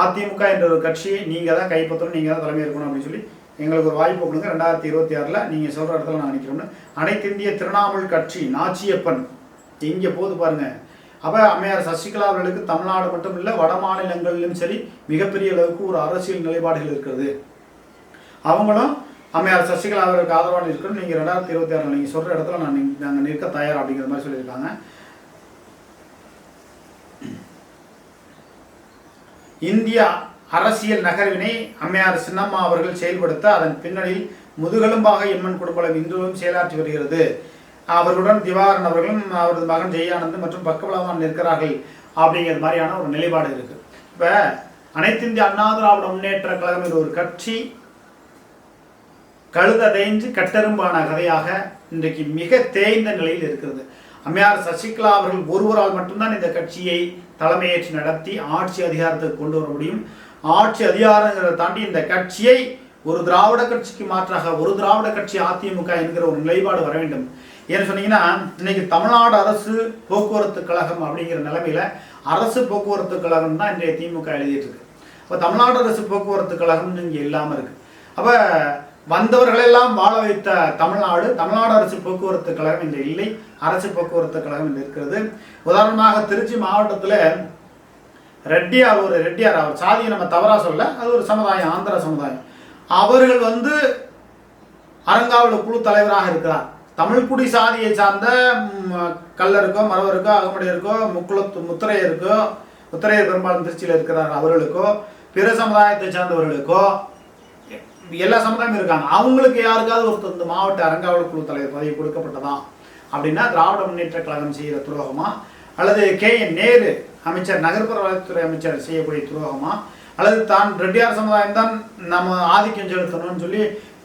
அதிமுக என்ற ஒரு கட்சியை நீங்கள் தான் கைப்பற்றணும் நீங்கள் தான் தலைமை இருக்கணும் அப்படின்னு சொல்லி எங்களுக்கு ஒரு வாய்ப்பு கொடுங்க. ரெண்டாயிரத்தி இருபத்தி ஆறில் நீங்கள் சொல்கிற இடத்துல நான் நினைக்கிறோம்னு அனைத்து இந்திய திரிணாமுல் கட்சி நாச்சியப்பன் இங்கே போது பாருங்கள் அப்போ அம்மையார் சசிகலா அவர்களுக்கு தமிழ்நாடு மட்டும் இல்லை வட மாநிலங்களிலும் சரி மிகப்பெரிய அளவுக்கு ஒரு அரசியல் நிலைப்பாடுகள் இருக்கிறது. அவங்களும் அம்மையார் சசிகலா அவர்களுக்கு ஆதரவாக இருக்கணும். நீங்கள் ரெண்டாயிரத்தி இருபத்தி ஆறில் நீங்கள் சொல்கிற இடத்துல நான் நாங்கள் நிற்க தயார் அப்படிங்கிற மாதிரி சொல்லியிருக்காங்க. இந்திய அரசியல் நகர்வினை அம்மையார் சின்னம்மா அவர்கள் செயல்படுத்த அதன் பின்னணியில் முதுகெலும்பாக எம்மன் குடும்பம் இன்றும் செயலாற்றி வருகிறது. அவர்களுடன் திவாகரன் அவர்களும் அவரது மகன் ஜெயானந்த் மற்றும் பக்கபலமாக நிற்கிறார்கள் அப்படிங்கிற மாதிரியான ஒரு நிலைப்பாடு இருக்கு. இப்போ அனைத்து இந்திய அண்ணா திராவிட முன்னேற்ற கழகம் என்ற ஒரு கட்சி கழுத கட்டெரும்பான கதையாக இன்றைக்கு மிக தேய்ந்த நிலையில் இருக்கிறது. அம்மையார் சசிகலா அவர்கள் ஒருவரால் மட்டும்தான் இந்த கட்சியை தலைமையேற்று நடத்தி ஆட்சி அதிகாரத்துக்கு கொண்டு வர முடியும். ஆட்சி அதிகாரங்கிறத தாண்டி இந்த கட்சியை ஒரு திராவிட கட்சிக்கு மாற்றாக ஒரு திராவிட கட்சி அதிமுக என்கிற ஒரு நிலைப்பாடு வர வேண்டும். ஏன்னு சொன்னீங்கன்னா இன்னைக்கு தமிழ்நாடு அரசு போக்குவரத்து கழகம் அப்படிங்கிற நிலைமையில அரசு போக்குவரத்து கழகம் தான் இன்றைய திமுக எழுதிட்டு இருக்கு. அப்போ தமிழ்நாடு அரசு போக்குவரத்து கழகம் இங்கே இல்லாமல் இருக்கு. அப்போ வந்தவர்களெல்லாம் வாழ வைத்த தமிழ்நாடு தமிழ்நாடு அரசு போக்குவரத்து கழகம் இங்கே இல்லை. அரசு போக்குவரத்து கழகம் இங்கே இருக்கிறது. உதாரணமாக திருச்சி மாவட்டத்தில் ரெட்டியார் ஒரு ரெட்டியார் அவர் சாதியை நம்ம தவறாக சொல்ல அது ஒரு சமுதாயம் ஆந்திர சமுதாயம். அவர்கள் வந்து அரங்காவல குழு தலைவராக இருக்கிறார். தமிழ்குடி சாதியை சார்ந்த கல்லருக்கோ மரவருக்கோ அகமுடையருக்கோ முக்குளத்து முத்திரையருக்கோ முத்திரையர் பெரும்பாலும் திருச்சியில் இருக்கிறார் அவர்களுக்கோ பிற சமுதாயத்தை சார்ந்தவர்களுக்கோ எல்லா சமுதாயமும் இருக்காங்க. அவங்களுக்கு யாருக்காவது ஒருத்தர் இந்த மாவட்ட அரங்காவல குழு தலைவர் பதவி கொடுக்கப்பட்டதா அப்படின்னா திராவிட முன்னேற்ற கழகம் செய்கிற துரோகமா? அல்லது கே. என். நேரு அமைச்சர் நகர்ப்புற வளர்ச்சித்துறை அமைச்சர் செய்யக்கூடிய துரோகமா? அல்லது தான் ரெட்டியார் சமுதாயம் தான் நம்ம ஆதிக்கம் செலுத்தணும்னு சொல்லி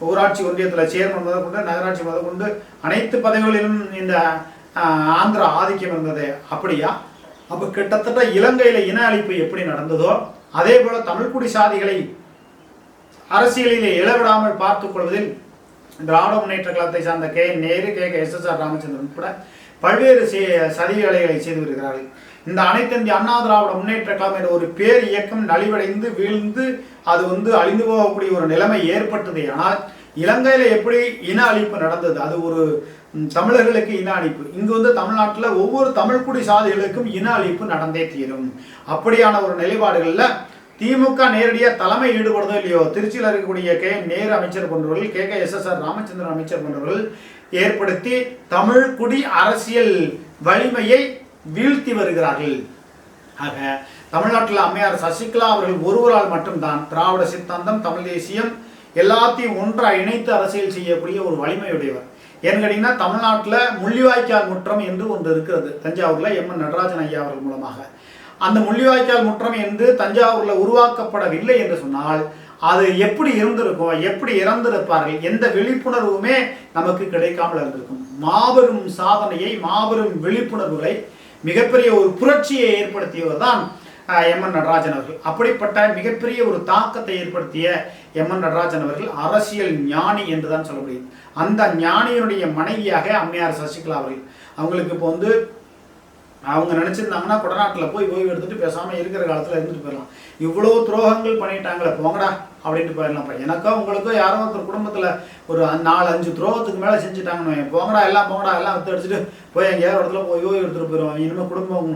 ஊராட்சி ஒன்றியத்தில் சேர்மன் முதற்கொண்டு நகராட்சி முதற்கொண்டு அனைத்து பதவிகளிலும் இந்த ஆந்திரா ஆதிக்கம் இருந்தது அப்படியா? அப்போ கிட்டத்தட்ட இலங்கையில் இன அழிப்பு எப்படி நடந்ததோ அதே போல் தமிழ்குடி சாதிகளை அரசியலிலே இழவிடாமல் பார்த்துக் கொள்வதில் திராவிட முன்னேற்ற கழகத்தை சார்ந்த K Nehru K K S S R Ramachandran உட்பட பல்வேறு சதி வேலைகளை செய்து வருகிறார்கள். இந்த அனைத்து இந்திய அண்ணா திராவிட முன்னேற்ற கழகம் என்ற ஒரு பேர் இயக்கம் நலிவடைந்து வீழ்ந்து அது வந்து அழிந்து போகக்கூடிய ஒரு நிலைமை ஏற்பட்டது ஆனால் இலங்கையில எப்படி இன அழிப்பு நடந்தது? அது ஒரு தமிழர்களுக்கு இன அழிப்பு. இங்கு வந்து தமிழ்நாட்டில் ஒவ்வொரு தமிழ்குடி சாதிகளுக்கும் இன அழிப்பு நடந்தே தீரும். அப்படியான ஒரு நிலைப்பாடுகளில் திமுக நேரடியாக தலைமை ஈடுபடுதோ இல்லையோ திருச்சியில் இருக்கக்கூடிய கே. நேரு அமைச்சர் போன்றவர்கள் K. K. S. S. R. Ramachandran அமைச்சர் போன்றவர்கள் ஏற்படுத்தி தமிழ் குடி அரசியல் வலிமையை வீழ்த்தி வருகிறார்கள். ஆக தமிழ்நாட்டில் அம்மையார் சசிகலா அவர்கள் ஒருவரால் மட்டும்தான் திராவிட சித்தாந்தம் தமிழ் தேசியம் எல்லாத்தையும் ஒன்றாக இணைத்து அரசியல் செய்யக்கூடிய ஒரு வலிமையுடையவர். ஏன்னு கேட்டிங்கன்னா தமிழ்நாட்டில் முள்ளிவாய்க்கால் முற்றம் என்று ஒன்று இருக்கிறது. தஞ்சாவூரில் எம். என். நடராஜன் ஐயா அவர்கள் மூலமாக. அந்த முள்ளிவாய்க்கால் முற்றம் என்று தஞ்சாவூரில் உருவாக்கப்படவில்லை என்று சொன்னால் அது எப்படி இருந்திருக்கும் எப்படி இறந்திருப்பார்கள் எந்த விழிப்புணர்வுமே நமக்கு கிடைக்காமல் இருந்திருக்கும். மாபெரும் சாதனையை மாபெரும் விழிப்புணர்வுகளை மிகப்பெரிய ஒரு புரட்சியை ஏற்படுத்தியவர் தான் எம். என். நடராஜன் அவர்கள். அப்படிப்பட்ட மிகப்பெரிய ஒரு தாக்கத்தை ஏற்படுத்திய எம். என். நடராஜன் அவர்கள் அரசியல் ஞானி என்று தான் சொல்ல முடியும் அந்த ஞானியினுடைய மனைவியாக அம்மையார் சசிகலா அவர்கள். அவங்களுக்கு இப்போ வந்து அவங்க நினச்சிருந்தாங்கன்னா கொடநாட்டில் போய் ஓய்வு எடுத்துட்டு பேசாமல் இருக்கிற காலத்தில் இருந்துட்டு போயிடலாம். இவ்வளோ துரோகங்கள் பண்ணிட்டாங்களே போங்கடா அப்படின்ட்டு போயிடலாம்ப்பா எனக்கோ உங்களுக்கோ யாரோ ஒருத்தர் குடும்பத்தில் ஒரு நாலு அஞ்சு துரோகத்துக்கு மேலே செஞ்சுட்டாங்கன்னு போங்கடா எல்லாம் போங்கடா எல்லாம் வித்து அடிச்சுட்டு போய் எங்கேயாவது ஒரு இடத்துல போய் ஓய்வு எடுத்துகிட்டு போயிடுவோம் இனிமேல் குடும்பம்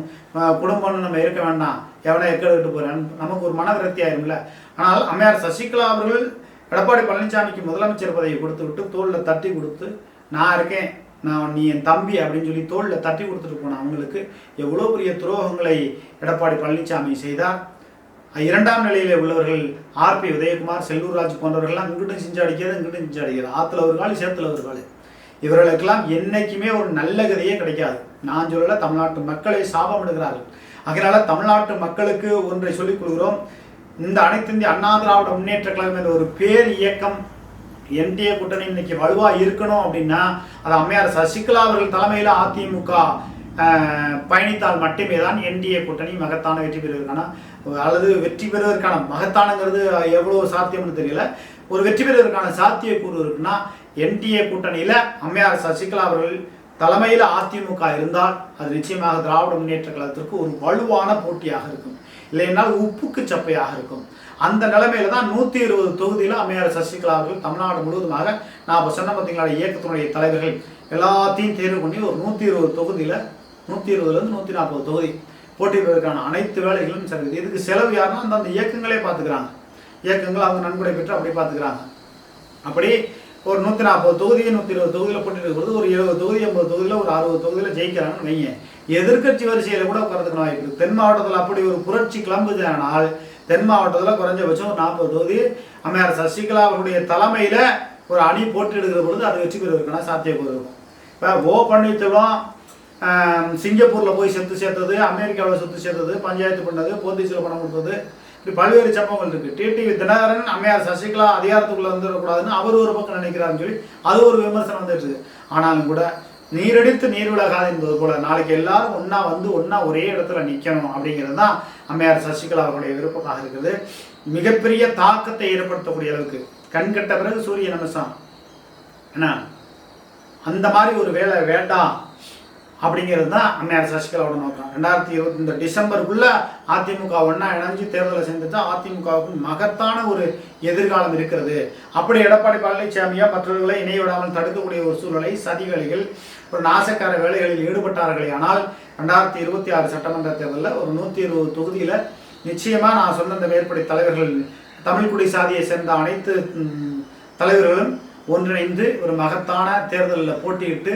குடும்பம்னு நம்ம இருக்க வேண்டாம். எவனை எக்கெடுக்கிட்டு போகிறேன் நமக்கு ஒரு மன விரக்தி ஆயிரும்ல. ஆனால் அம்மையார் சசிகலா அவர்கள் எடப்பாடி பழனிசாமிக்கு முதலமைச்சர் பதவியை கொடுத்து விட்டு தோளில் தட்டி கொடுத்து நான் இருக்கேன். நான் நீ என் தம்பி அப்படின்னு சொல்லி தோளில் தட்டி கொடுத்துட்டு போன அவங்களுக்கு எவ்வளோ பெரிய துரோகங்களை எடப்பாடி பழனிசாமி செய்தார். இரண்டாம் நிலையில் உள்ளவர்கள் ஆர்பி உதயகுமார் செல்லூர்ராஜ் போன்றவர்கள்லாம் இங்கிட்டும் செஞ்சு அடிக்கிறது இங்கிட்டும் செஞ்சு அடிக்கிறது. ஆற்றுல ஒரு காலி சேத்துல ஒரு காலி. இவர்களுக்கெல்லாம் என்றைக்குமே ஒரு நல்ல கதையே கிடைக்காது. நான் சொல்லல தமிழ்நாட்டு மக்களை சாபம் எடுக்கிறார்கள். அதனால தமிழ்நாட்டு மக்களுக்கு ஒன்றை சொல்லிக் கொள்கிறோம். இந்த அனைத்து இந்திய அண்ணா திராவிட முன்னேற்ற கழகம் என்ற ஒரு பேர் இயக்கம் என்டிஏ கூட்டணி இன்னைக்கு வலுவா இருக்கணும் அப்படின்னா அது அம்மையார் சசிகலா அவர்கள் தலைமையில் அதிமுக பயணித்தால் மட்டுமே தான் என்டிஏ கூட்டணி மகத்தான வெற்றி பெறுவதற்கான அல்லது வெற்றி பெறுவதற்கான மகத்தானங்கிறது எவ்வளோ சாத்தியம்னு தெரியல. ஒரு வெற்றி பெறுவதற்கான சாத்தியக்கூறு இருக்குன்னா என்டிஏ கூட்டணியில் அம்மையார் சசிகலா அவர்கள் தலைமையில் அதிமுக இருந்தால் அது நிச்சயமாக திராவிட முன்னேற்ற கழகத்திற்கு ஒரு வலுவான போட்டியாக இருக்கும். இல்லைன்னால் உப்புக்கு சப்பையாக இருக்கும். அந்த நிலைமையில தான் நூற்றி இருபது தொகுதியில் அம்மையார் சசிகலா அவர்கள் தமிழ்நாடு முழுவதுமாக நான் இப்போ சொன்ன பார்த்தீங்களா இயக்கத்தினுடைய தலைவர்கள் எல்லாத்தையும் தேர்வு பண்ணி ஒரு நூற்றி இருபது தொகுதியில் நூற்றி இருபதுலேருந்து நூற்றி நாற்பது தொகுதி போட்டியிடுவதற்கான அனைத்து வேலைகளும் சரி இதுக்கு செலவு யாருன்னா அந்தந்த இயக்கங்களே பார்த்துக்கிறாங்க இயக்கங்கள் அவங்க நன்கொடை பெற்று அப்படி பார்த்துக்கிறாங்க அப்படி ஒரு நூற்றி நாற்பது தொகுதியை நூற்றி இருபது தொகுதியில் போட்டிட்டு ஒரு எழுபது தொகுதி எண்பது தொகுதியில் ஒரு அறுபது தொகுதியில் ஜெயிக்கிறாங்கன்னு வைங்க. எதிர்க்கட்சி வரிசையில் கூட உட்காரத்துக்கு வாய்ப்பு தென் மாவட்டத்தில் அப்படி ஒரு புரட்சி கிளம்புது ஆனால் தென் மாவட்டத்தில் குறைஞ்சபட்சம் ஒரு நாற்பது தொகுதி. அம்மையார் சசிகலா அவருடைய தலைமையில் ஒரு அணி போட்டியிடுகிற பொழுது அது வெற்றி பெறுவதற்கான சாத்தியக்கூறு இருக்கும். இப்போ ஓ பன்னீர்செல்வம் சிங்கப்பூரில் போய் செத்து சேர்த்தது அமெரிக்காவில் செத்து சேர்த்தது பஞ்சாயத்து பண்ணது போலீஸில் பணம் கொடுத்தது இப்படி பல்வேறு சம்பவங்கள் இருக்குது டிடிவி தினகரன் அம்மையார் சசிகலா அதிகாரத்துக்குள்ள வந்துடக்கூடாதுன்னு அவர் ஒரு பக்கம் நினைக்கிறாருன்னு சொல்லி அது ஒரு விமர்சனம் வந்துட்டு இருக்கு. ஆனாலும் கூட நீரடித்து நீர் விலகாது என்பது போல நாளைக்கு எல்லாரும் ஒன்றா வந்து ஒன்றா ஒரே இடத்துல நிக்கணும் அப்படிங்கிறது தான் அம்மையார் சசிகலா அவருடைய விருப்பமாக இருக்குது. மிகப்பெரிய தாக்கத்தை ஏற்படுத்தக்கூடிய அளவுக்கு. கண் கட்ட பிறகு சூரிய நமசம் என்ன? அந்த மாதிரி ஒரு வேலை வேண்டாம் அப்படிங்கிறது தான் அம்மையார் சசிகலாவோட நோக்கம். ரெண்டாயிரத்தி இருபத்தி இந்த டிசம்பருக்குள்ள அதிமுக ஒன்றா இணைஞ்சு தேர்தலை செஞ்சுட்டா அதிமுகவுக்கு மகத்தான ஒரு எதிர்காலம் இருக்கிறது. அப்படி எடப்பாடி பழனிசாமியா மற்றவர்களை இணைய விடாமல் தடுக்கக்கூடிய ஒரு சூழ்நிலை சதிகளிகள் ஒரு நாசக்கார வேலைகளில் ஈடுபட்டார்களே. ஆனால் ரெண்டாயிரத்தி இருபத்தி ஆறு சட்டமன்ற தேர்தலில் ஒரு நூற்றி இருபது தொகுதியில் நிச்சயமாக நான் சொன்ன இந்த மேற்படி தலைவர்கள் தமிழ்குடி சாதியை சேர்ந்த அனைத்து தலைவர்களும் ஒன்றிணைந்து ஒரு மகத்தான தேர்தலில் போட்டியிட்டு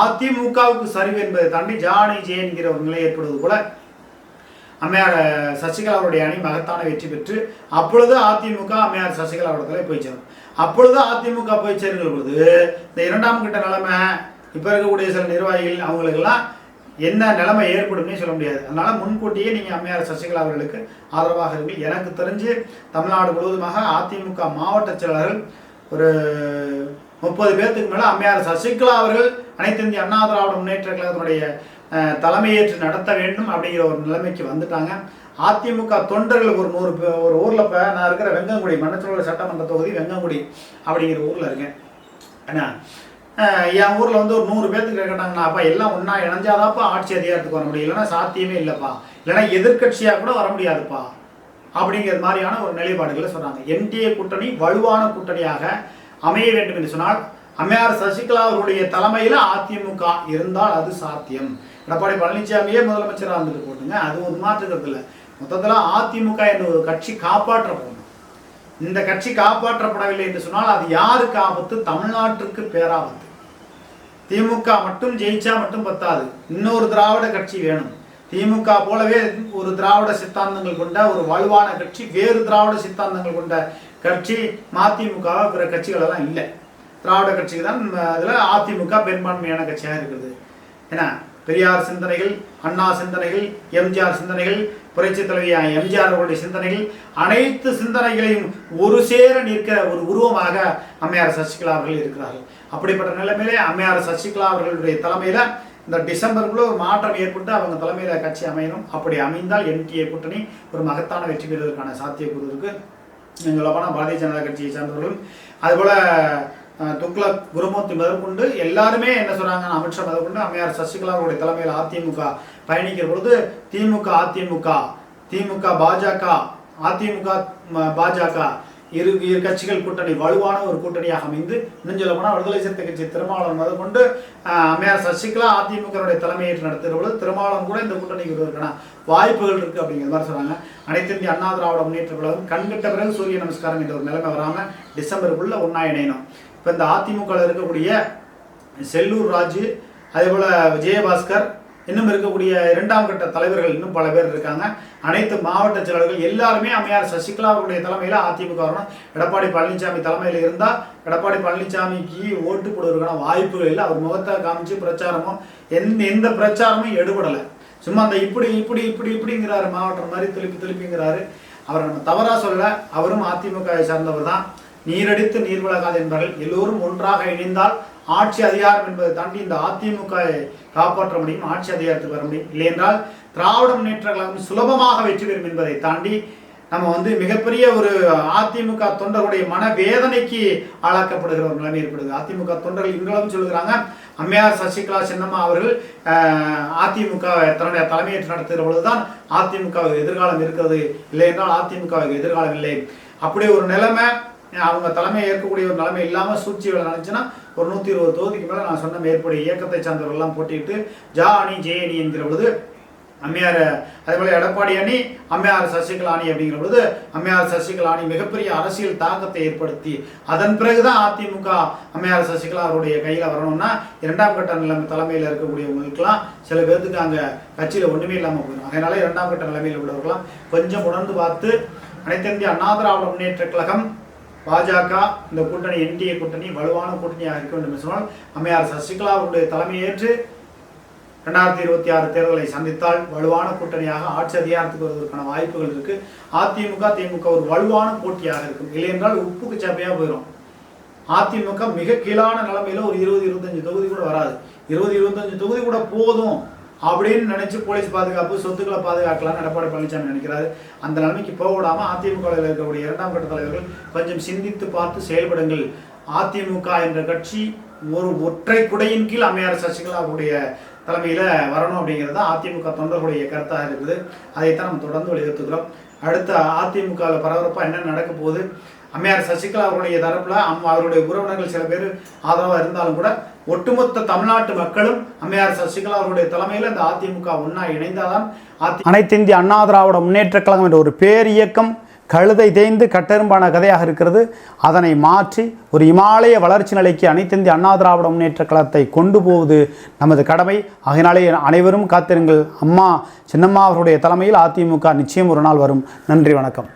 அதிமுகவுக்கு சரிவு என்பதை தாண்டி ஜானி ஜே என்கிற ஒரு நிலை ஏற்படுவது போல அம்மையார் சசிகலாவுடைய அணி மகத்தான வெற்றி பெற்று அப்பொழுது அதிமுக அம்மையார் சசிகலாவிடத்துல போய் சேரும். அப்பொழுது அதிமுக போய் சேருங்கிற பொழுது இந்த இரண்டாம் கட்ட நிலைமை இப்போ இருக்கக்கூடிய சில நிர்வாகிகள் அவங்களுக்கெல்லாம் என்ன நிலைமை ஏற்படும்னே சொல்ல முடியாது. அதனால முன்கூட்டியே நீங்கள் அம்மையார் சசிகலா அவர்களுக்கு ஆதரவாக இருக்கு எனக்கு தெரிஞ்சு தமிழ்நாடு முழுவதுமாக அதிமுக மாவட்ட செயலாளர்கள் ஒரு முப்பது பேர்த்துக்கு மேலே அம்மையார் சசிகலா அவர்கள் அனைத்து இந்திய அண்ணா திராவிட முன்னேற்ற கழகத்தினுடைய தலைமையேற்று நடத்த வேண்டும் அப்படிங்கிற ஒரு நிலைமைக்கு வந்துட்டாங்க. அதிமுக தொண்டர்கள் ஒரு நூறு ஒரு ஊரில் இப்போ நான் இருக்கிற வெங்கங்குடி மன்னச்சோழ சட்டமன்ற தொகுதி வெங்கங்குடி அப்படிங்கிற ஊரில் இருக்கேன். ஏன்னா என் ஊரில் வந்து ஒரு நூறு பேர்த்துக்கு கேட்டாங்கன்னா அப்பா எல்லாம் ஒன்றா இணைஞ்சாதாப்பா ஆட்சி அதிகாரத்துக்கு வர முடியும். இல்லைன்னா சாத்தியமே இல்லைப்பா. இல்லைன்னா எதிர்க்கட்சியாக கூட வர முடியாதுப்பா. அப்படிங்கிற மாதிரியான ஒரு நிலைப்பாடுகளை சொன்னாங்க. என்டிஏ கூட்டணி வலுவான கூட்டணியாக அமைய வேண்டும் என்று சொன்னால் அம்மையார் சசிகலா அவருடைய தலைமையில் அதிமுக இருந்தால் அது சாத்தியம். எடப்பாடி பழனிசாமியே முதலமைச்சராக இருந்துட்டு போட்டுங்க. அது ஒரு மாற்றுக்கிறது இல்லை. மொத்தத்தில் அதிமுக என்ற ஒரு கட்சி காப்பாற்றப்படணும் இந்த கட்சி காப்பாற்றப்படவில்லை என்று சொன்னால் அது யாருக்கு ஆபத்து? தமிழ்நாட்டிற்கு பேராபத்து. திமுக மட்டும் ஜெயிச்சா மட்டும் பத்தாது. இன்னொரு திராவிட கட்சி வேணும். திமுக போலவே ஒரு திராவிட சித்தாந்தங்கள் கொண்ட ஒரு வலுவான கட்சி வேறு திராவிட சித்தாந்தங்கள் கொண்ட கட்சி மதிமுக பிற கட்சிகள் எல்லாம் இல்லை. திராவிட கட்சிக்கு தான் அதில் அதிமுக பெரும்பான்மையான கட்சியாக இருக்குது ஏன்னா பெரியார் சிந்தனைகள் அண்ணா சிந்தனைகள் எம்ஜிஆர் சிந்தனைகள் புரட்சி தலைவி எம்ஜிஆர் அவர்களுடைய சிந்தனைகள் அனைத்து சிந்தனைகளையும் ஒரு சேர நிற்கிற ஒரு உருவமாக அம்மையார் சசிகலா அவர்கள் இருக்கிறார்கள். அப்படிப்பட்ட நிலைமையிலே அம்மையார் சசிகலா அவர்களுடைய தலைமையில இந்த டிசம்பருக்குள்ள ஒரு மாற்றம் ஏற்பட்டு அவங்க தலைமையில கட்சி அமையணும். அப்படி அமைந்தால் என்டிஏ கூட்டணி ஒரு மகத்தான வெற்றி பெறுவதற்கான சாத்தியக்கூறு இருக்கு. சொல்லப்போனால் பாரதிய ஜனதா கட்சியை சார்ந்தவர்களும் அதுபோல துக்ளக் குருமூர்த்தி முதற்கொண்டு எல்லாருமே என்ன சொல்றாங்க அமித்ஷா முதற்கொண்டு அம்மையார் சசிகலாவுடைய தலைமையில் அதிமுக பயணிக்கிற பொழுது திமுக அதிமுக திமுக பாஜக அதிமுக பாஜக இரு இரு கட்சிகள் கூட்டணி வலுவான ஒரு கூட்டணியாக அமைந்து இன்னும் சொல்ல போனால் விடுதலை சிறுத்தை கட்சி திருமாவளவன் முதற்கொண்டு அம்மையார் சசிகலா அதிமுகவுடைய தலைமையேற்று நடத்துகிற பொழுது திருமாவளவன் கூட இந்த கூட்டணிக்கு வருவதற்கான வாய்ப்புகள் இருக்கு அப்படிங்கிற மாதிரி சொல்கிறாங்க அனைத்து இந்திய அண்ணா திராவிட முன்னேற்ற கழகம் கண்கிட்ட பிறகு சூரிய நமஸ்காரம் என்ற ஒரு நிலைமை வராமல் டிசம்பருக்குள்ள ஒன்றா இணையணும். இப்போ இந்த அதிமுகவில் இருக்கக்கூடிய செல்லூர் ராஜு அதே போல் விஜயபாஸ்கர் இன்னும் இருக்கக்கூடிய இரண்டாம் கட்ட தலைவர்கள் இன்னும் பல பேர் இருக்காங்க. அனைத்து மாவட்ட செயலாளர்கள் எல்லாருமே அம்மையார் சசிகலா அவருடைய தலைமையில் அதிமுக வரணும். எடப்பாடி பழனிசாமி தலைமையில் இருந்தால் எடப்பாடி பழனிசாமிக்கு ஓட்டு போடுவதற்கான வாய்ப்புகள் இல்லை. அவர் முகத்தை காமிச்சு பிரச்சாரமும் எந்த எந்த பிரச்சாரமும் எடுபடலை. சும்மா அந்த இப்படி இப்படி இப்படி இப்படிங்கிறாரு மாவட்டம் மாதிரி திருப்பி திருப்பிங்கிறாரு. அவரை நம்ம தவறாக சொல்ல அவரும் அதிமுகவை சார்ந்தவர் தான். நீரடித்து நீர் விலகாது என்பார்கள். எல்லோரும் ஒன்றாக இணைந்தால் ஆட்சி அதிகாரம் என்பதை தாண்டி இந்த அதிமுகவை காப்பாற்ற முடியும் ஆட்சி அதிகாரத்துக்கு வர முடியும். இல்லையென்றால் திராவிட முன்னேற்ற கழகம் சுலபமாக வெற்றி பெறும் என்பதை தாண்டி நம்ம வந்து மிகப்பெரிய ஒரு அதிமுக தொண்டர்களுடைய மனவேதனைக்கு ஆளாக்கப்படுகிற ஒரு நிலைமை ஏற்படுது அதிமுக தொண்டர்கள் இன்றளவும் சொல்லுகிறாங்க அம்மையார் சசிகலா சின்னம்மா அவர்கள் அதிமுக தன்னுடைய தலைமையேற்று நடத்துகிற பொழுதுதான் அதிமுக எதிர்காலம் இருக்கிறது. இல்லை என்றால் அதிமுக எதிர்காலம் இல்லை. அப்படி ஒரு நிலைமை அவங்க தலைமை ஏற்கக்கூடிய ஒரு நிலைமை இல்லாமல் சூழ்ச்சி வேலை நினைச்சுன்னா ஒரு நூற்றி இருபது தொகுதிக்கு மேலே நான் சொன்ன மேற்படி இயக்கத்தை சார்ந்தவர்கள்லாம் போட்டிட்டு ஜா அணி ஜே அணி என்கிற பொழுது அம்மையார் அதேபோல் எடப்பாடி அணி அம்மையார் சசிகலா அணி அப்படிங்கிற பொழுது அம்மையார் சசிகலா அணி மிகப்பெரிய அரசியல் தாக்கத்தை ஏற்படுத்தி அதன் பிறகுதான் அதிமுக அம்மையார் சசிகலா அவருடைய கையில் வரணும்னா இரண்டாம் கட்ட நிலைமை தலைமையில் இருக்கக்கூடியவங்களுக்கெல்லாம் சில பேர்த்துக்கு அங்கே கட்சியில் ஒன்றுமே இல்லாமல் போயிடும். அதனால இரண்டாம் கட்ட நிலைமையில் உள்ளவர்களாம் கொஞ்சம் உணர்ந்து பார்த்து அனைத்து இந்திய அண்ணா திராவிட முன்னேற்ற கழகம் பாஜக இந்த கூட்டணி என்டிஏ கூட்டணி வலுவான கூட்டணியாக இருக்க வேண்டும் என்று சொன்னால் அம்மையார் சசிகலா அவருடைய தலைமையேற்று ரெண்டாயிரத்தி இருபத்தி ஆறு தேர்தலை சந்தித்தால் வலுவான கூட்டணியாக ஆட்சி அதிகாரத்துக்கு வருவதற்கான வாய்ப்புகள் இருக்கு. அதிமுக திமுக ஒரு வலுவான போட்டியாக இருக்கும். இல்லையென்றால் உப்புக்கு சப்பையா போயிடும் அதிமுக மிக கீழான நிலைமையில ஒரு இருபது இருபத்தஞ்சு தொகுதி கூட வராது. இருபது இருபத்தஞ்சு தொகுதி கூட போதும். அப்படின்னு நினைச்சு போலீஸ் பாதுகாப்பு சொத்துக்களை பாதுகாக்கலாம் எடப்பாடி பழனிசாமி நினைக்கிறாரு. அந்த நிலைமைக்கு போக விடாம அதிமுக இருக்கக்கூடிய இரண்டாம் கட்ட தலைவர்கள் கொஞ்சம் சிந்தித்து பார்த்து செயல்படுங்கள். அதிமுக என்ற கட்சி ஒரு ஒற்றை குடையின் கீழ் அம்மையார் சசிகலா அவருடைய தலைமையில வரணும் அப்படிங்கிறது தான் அதிமுக தொண்டர்களுடைய கருத்தாக இருக்குது. அதைத்தான் நம்ம தொடர்ந்து வலியுறுத்துகிறோம். அடுத்த அதிமுக பரபரப்பாக பரபரப்பா என்ன நடக்க போகுது? அம்மையார் சசிகலா அவருடைய தரப்புல அம் அவருடைய உறவினர்கள் சில பேர் ஆதரவா இருந்தாலும் கூட ஒட்டுமொத்த தமிழ்நாட்டு மக்களும் அம்மையார் சசிகலா அவருடைய தலைமையில் இந்த அதிமுக ஒன்னா இணைந்தாதான் அனைத்து இந்திய அண்ணா திராவிட முன்னேற்ற கழகம் என்ற ஒரு பேர் இயக்கம் கழுதை தேய்ந்து கட்டெரும்பான கதையாக இருக்கிறது. அதனை மாற்றி ஒரு இமாலய வளர்ச்சி நிலைக்கு அனைத்திந்திய அண்ணா திராவிட முன்னேற்ற கழகத்தை கொண்டு போவது நமது கடமை. அதனாலே அனைவரும் காத்திருங்கள். அம்மா சின்னம்மா அவருடைய தலைமையில் அதிமுக நிச்சயம் ஒரு நாள் வரும். நன்றி வணக்கம்.